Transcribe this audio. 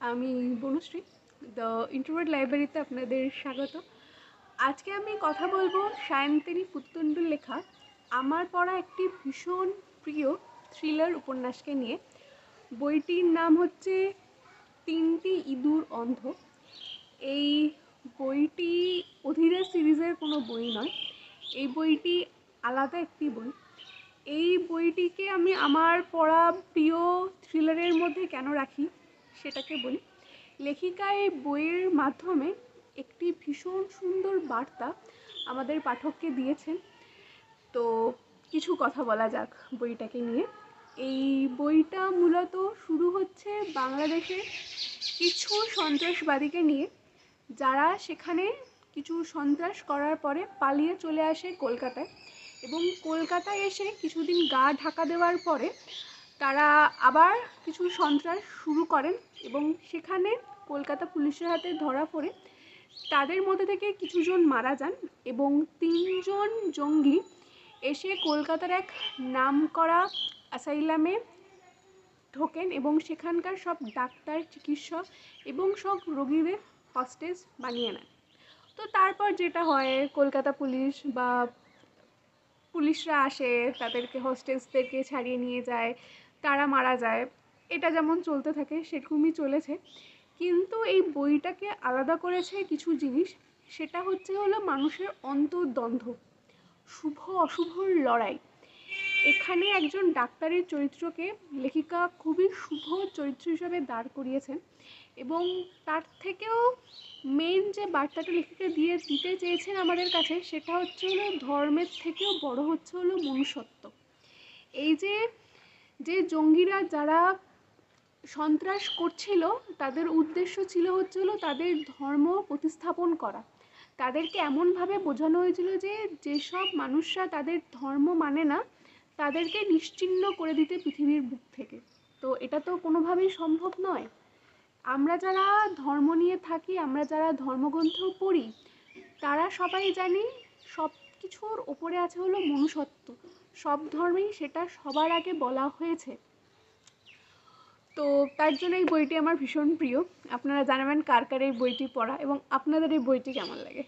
আমি বনুশ্রী দ্য ইন্টারওয়ার্ড লাইব্রেরিতে আপনাদের স্বাগত। আজকে আমি কথা বলব সায়ন্তিনী পুত্তুণ্ডুর লেখা, আমার পড়া একটি ভীষণ প্রিয় থ্রিলার উপন্যাসকে নিয়ে। বইটির নাম হচ্ছে তিনটি ইঁদুর অন্ধ। এই বইটি অধীরা সিরিজের কোনো বই নয়, এই বইটি আলাদা একটি বই। এই বইটিকে আমি আমার পড়া প্রিয় থ্রিলারের মধ্যে কেন রাখি? সেটাকে বলি। লেখিকা এই বইয়ের মাধ্যমে একটি ভীষণ সুন্দর বার্তা আমাদের পাঠককে দিয়েছেন। তো কিছু কথা বলা যাক বইটাকে নিয়ে। এই বইটা মূলত শুরু হচ্ছে বাংলাদেশের কিছু সন্ত্রাসবাদীকে নিয়ে। যারা সেখানে কিছু সন্ত্রাস করার পরে পালিয়ে চলে আসে কলকাতায় এবং কলকাতায় এসে কিছুদিন গা ঢাকা দেওয়ার পরে তারা আবার কিছু সন্ত্রাস শুরু করেন এবং সেখানে কলকাতা পুলিশের হাতে ধরা পড়ে। তাদের মধ্যে থেকে কিছুজন মারা যান এবং তিনজন জঙ্গি এসে কলকাতার এক নামকরা অ্যাসাইলামে ঢোকেন এবং সেখানকার সব ডাক্তার, চিকিৎসক এবং সব রোগীদের হস্টেজ বানিয়ে নেন। তো তারপর যেটা হয়, কলকাতা পুলিশ বা পুলিশরা আসে, তাদেরকে হোস্টেজদেরকে ছাড়িয়ে নিয়ে যায়। তারা মারা যায়, এটা যেমন চলতে থাকে সেরকমই চলেছে। কিন্তু এই বইটাকে আলাদা করেছে কিছু জিনিস, সেটা হচ্ছে হলো মানুষের অন্তর্দ্বন্দ্ব, শুভ অশুভর লড়াই। এখানে একজন ডাক্তারের চরিত্রকে লেখিকা খুবই শুভ চরিত্র হিসাবে দাঁড় করিয়েছেন এবং তার থেকেও মেন যে বার্তাটা লেখিকা দিয়ে দিতে চেয়েছেন আমাদের কাছে, সেটা হচ্ছে হলো ধর্মের থেকেও বড় হচ্ছে হলো মনুষ্যত্ব। এই যে যে জঙ্গিরা যারা সন্ত্রাস করছিল, তাদের উদ্দেশ্য ছিল হচ্ছে হলো তাদের ধর্ম প্রতিস্থাপন করা। তাদেরকে এমনভাবে বোঝানো হয়েছিল যে, যেসব মানুষরা তাদের ধর্ম মানে না, তাদেরকে নিশ্চিহ্ন করে দিতে পৃথিবীর বুক থেকে। তো এটা তো কোনোভাবেই সম্ভব নয়। আমরা যারা ধর্ম নিয়ে থাকি, আমরা যারা ধর্মগ্রন্থ পড়ি তারা সবাই জানে সব কিছুর ওপরে আছে হলো মনুষ্যত্ব। সব ধর্মেই সেটা সবার আগে বলা হয়েছে। তো তার জন্য এই বইটি আমার ভীষণ প্রিয়। আপনারা জানাবেন কার কার এই বইটি পড়া এবং আপনাদের এই বইটি কেমন লাগে?